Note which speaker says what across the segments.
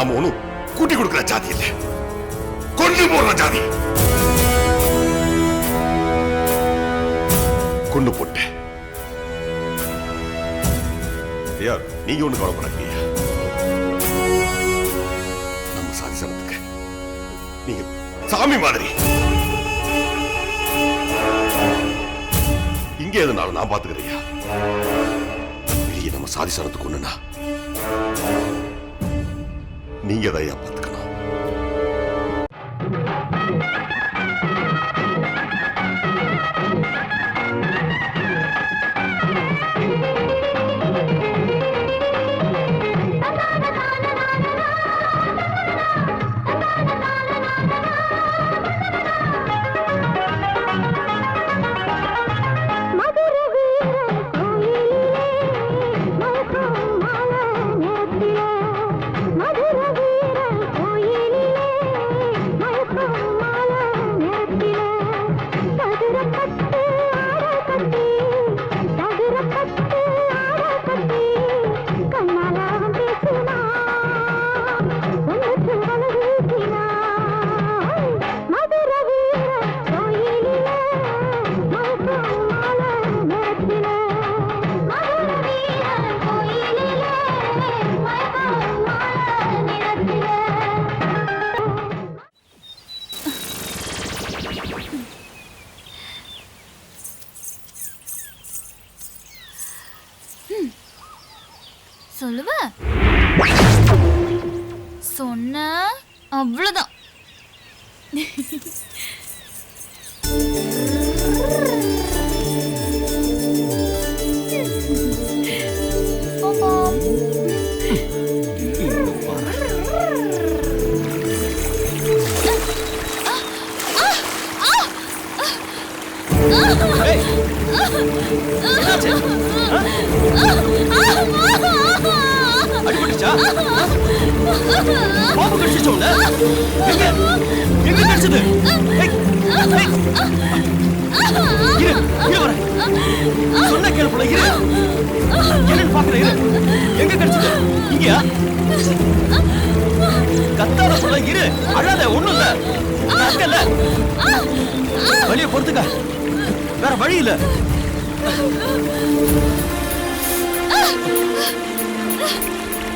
Speaker 1: நாம ஒண்ணும் கூட்டி கொடுக்கிற ஜாதி இல்ல. கொண்டு போடுற ஜாதி. கொண்டு போட்டேன். ஐயா நீங்க ஒண்ணு கவலைப்படாதீங்க. நம்ம சாதி சமத்துக்கு. நீங்க சாமி மாதிரி. இங்க எதுனாலும் நான் பாத்துக்கிறேன் வெளியே நம்ம சாதி சனத்துக்கு ஒண்ணுனா நீங்க தான் ஐயா பாத்துக்கணும்
Speaker 2: மதுர
Speaker 3: சொல்லுவ? சொன்ன அவ்வளவுதான். ஆமாம்.
Speaker 4: பாம்பு கடிச்சிச்சா உன்னை? எங்க? எங்க கடிச்சது? ஏய், ஏய். இரு இரு வரேன் சொன்ன கேளு போல இரு. என்னன்னு பாக்குறேன் இரு. எங்க கடிச்சது? இங்கயா? கத்தாத சொல்ல இரு. அழாத ஒண்ணும் இல்ல. நான் இருக்கேன்ல வழிய பொறுத்துக்க. வேற வழி இல்ல. செடி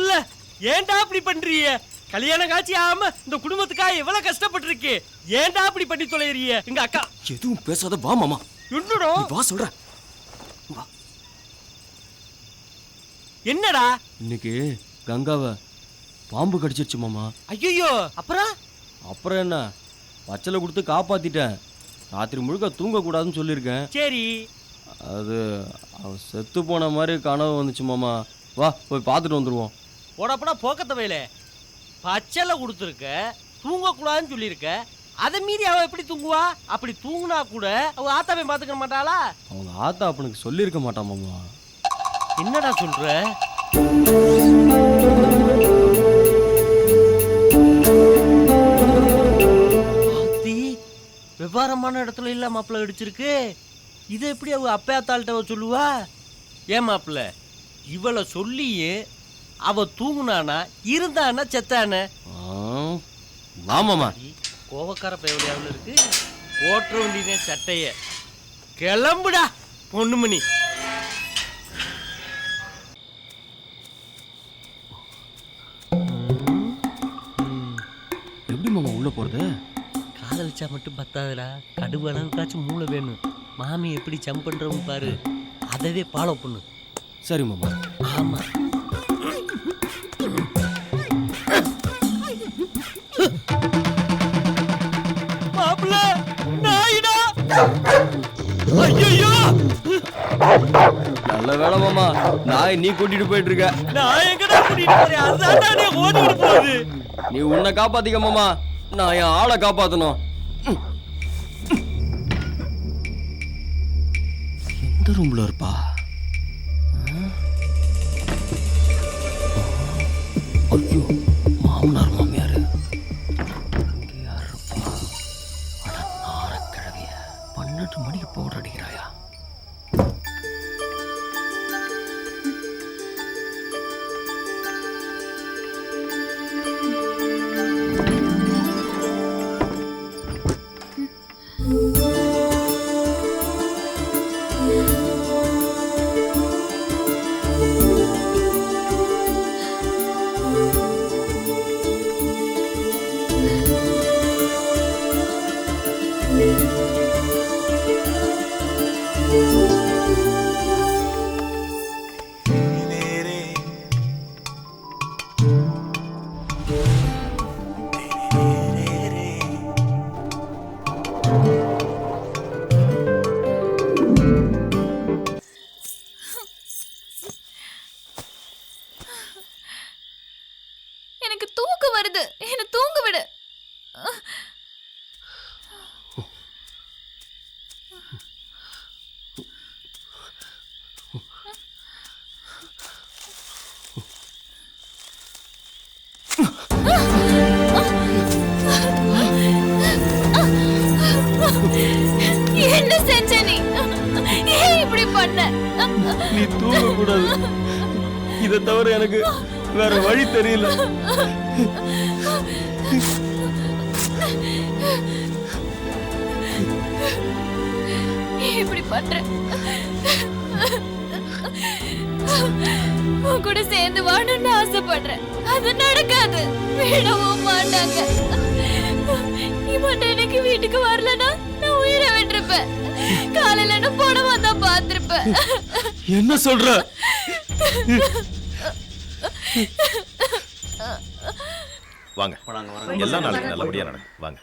Speaker 5: ஓந்துல்ல ஏன்டா இப்படி பண்றீங்க? கல்யாணம் காட்சி ஆகாம இந்த குடும்பத்துக்காக எவ்வளவு கஷ்டப்பட்டிருக்கு. ஏன்டா இப்படி பண்ணி தொலைறீங்க? எங்க அக்கா.
Speaker 4: எதுவும் பேசாத வா மாமா.
Speaker 5: என்னடா?
Speaker 4: நீ வா சொல்ற
Speaker 5: என்னடா?
Speaker 4: இன்னைக்கு கங்காவை பாம்பு கடிச்சிருச்சு மாமா.
Speaker 5: ஐயோ அப்புறம்?
Speaker 4: அப்புறம் என்ன? பச்சலை கொடுத்து காப்பாத்திட்டேன். ராத்திரி முழுக்க தூங்கக்கூடாதுன்னு சொல்லியிருக்கேன்.
Speaker 5: சரி.
Speaker 4: அது அவ செத்து போன மாதிரி கனவு வந்துச்சு மாமா. வா போய் பார்த்துட்டு வந்துடுவோம்
Speaker 5: போடப்படா போக்கத்த வயல. பச்சலை கொடுத்துருக்க தூங்கக்கூடாதுன்னு சொல்லியிருக்க அதை மீறி அவ எப்படி தூங்குவா? அப்படி தூங்குனா கூட அவ ஆத்தாவை பாத்துக்க மாட்டாளா?
Speaker 4: அவங்க ஆத்தா அப்பனுக்கு சொல்லியிருக்க மாட்டான் மாமா.
Speaker 5: என்னடா சொல்ற? ஆத்தி, விவரமான இடத்துல இல்ல மாப்பிள்ள அடிச்சிருக்கு இதை எப்படி அவ அப்பா தாள்கிட்ட சொல்லுவா? ஏன் மாப்பிள்ள இவளை சொல்லியே அவ தூங்குனானா இருந்தானா செத்தானே?
Speaker 4: ஆமாமா
Speaker 5: கோவக்கார பயவலியாவில் இருக்கு. ஓட்டுற வேண்டியதே சட்டைய. கிளம்புடா பொண்ணுமணி.
Speaker 4: எப்படி மாமா உள்ள போறது?
Speaker 5: காதலிச்சா மட்டும் பத்தாதுடா. கடுவு அளவுக்காச்சும் மூளை வேணும். மாமி எப்படி ஜம்ப் பண்றவங்க பாரு. அதவே ஃபாலோ பண்ணு.
Speaker 4: சரி மாமா.
Speaker 5: ஆமா.
Speaker 4: நல்ல வேலை மாமா நாய் நீ கூட்டிட்டு போயிட்டு இருக்க
Speaker 5: நான் எங்கடா கூட்டிட்டு போறேன்? அதுதான் நீ ஓடிட்டு போகுது
Speaker 4: நீ உன்னை காப்பாத்திக்க மாமா நான் என் ஆளை காப்பாத்தணும். எந்த ரூம்ல இருப்பா? ஐயோ மாமனார் மாமியார். இங்க யார் இருப்பா. அட நாரக்கிழவிய. பன்னெண்டு மணிக்கு பவுடர் இதை தவிர எனக்கு வேற வழி தெரியல.
Speaker 3: இப்படி பண்ற. உன் கூட சேர்ந்து வாழணும்னு ஆசைப்படுறேன் அது நடக்காது. விடவும் மாட்டாங்க. நீ மட்டும் எனக்கு வீட்டுக்கு வரலனா நான் உயிரை விட்டிருப்பேன். காலையில படமா தான் பார்த்திருப்பேன்.
Speaker 4: என்ன சொல்ற?
Speaker 6: வாங்க. எல்லாம் நாளைக்கு நல்லபடியா நடக்கும் வாங்க.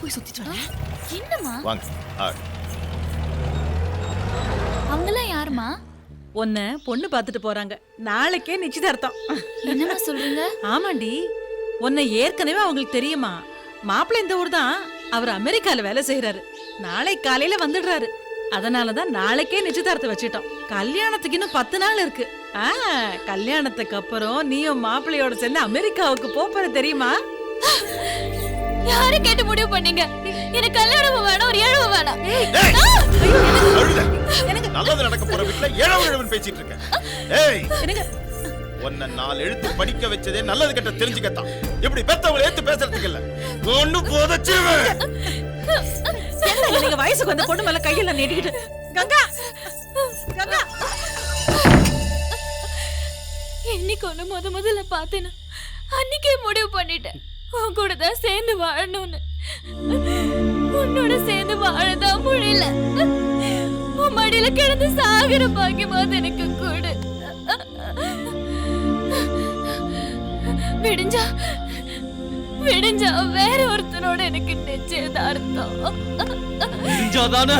Speaker 3: போய் சுத்திட்டு என்னம்மா?
Speaker 6: வாங்க. ஆ,
Speaker 3: அவங்கெல்லாம் யாருமா
Speaker 7: உன்னை பொண்ணு பார்த்துட்டு போறாங்க. நாளைக்கே நிச்சயதார்த்தம்.
Speaker 3: என்னம்மா சொல்றீங்க?
Speaker 7: ஆமாண்டி. உன்னை ஏற்கனவே அவங்களுக்கு தெரியுமா? மாப்பிள்ளை இந்த ஊர் தான் அவர் அமெரிக்கால வேலை செய்யறாரு நாளை காலையில வந்துடுறாரு. அதனால தான் நாளைக்கே நிச்சயதார்த்தம் வச்சிட்டோம். கல்யாணத்துக்கு இன்னும் பத்து நாள் இருக்கு. ஆ கல்யாணத்துக்கு அப்புறம் நீயும் மாப்பிள்ளையோட சேர்ந்து அமெரிக்காவுக்கு போற தெரியுமா?
Speaker 3: யாரை கேட்டு முடிவு பண்ணீங்க? எனக்கு கல்யாணம் வேணாம் ஒரு ஏழவு வேணாம்.
Speaker 6: ஏய், அழுத. நல்லது நடக்க போற வீட்டுல ஏழவு ஏழவன் பேசிட்டு இருக்கேன் ஏய்
Speaker 7: எனக்கு
Speaker 6: உன்னை நாலு எழுத்து படிக்க வச்சதே நல்லது கெட்ட தெரிஞ்சுக்கத்தான். இப்படி பெத்தவங்களை ஏத்து பேசுறதுக்கு இல்ல? ஒண்ணு போதச்சுவேன்
Speaker 7: என்னங்க நீங்க வயசுக்கு வந்த பொண்ணு மேல கையில நீட்டிக்கிட்டு கங்கா! கங்கா!
Speaker 3: என்னைக்கு ஒண்ணு முத முதல்ல பார்த்தேன்னு அன்னைக்கே முடிவு பண்ணிட்டேன். உன் கூட தான் சேர்ந்து வாழணும்னு. உன்னோட சேர்ந்து வாழதான் முடியல. உன் மடியில கிடந்து சாகிற பாக்கியமாவது எனக்கு கூடு. விடிஞ்சா விடிஞ்சா வேற ஒருத்தனோட எனக்கு நிச்சயதார்த்தம்.
Speaker 4: தெரிஞ்சாதானே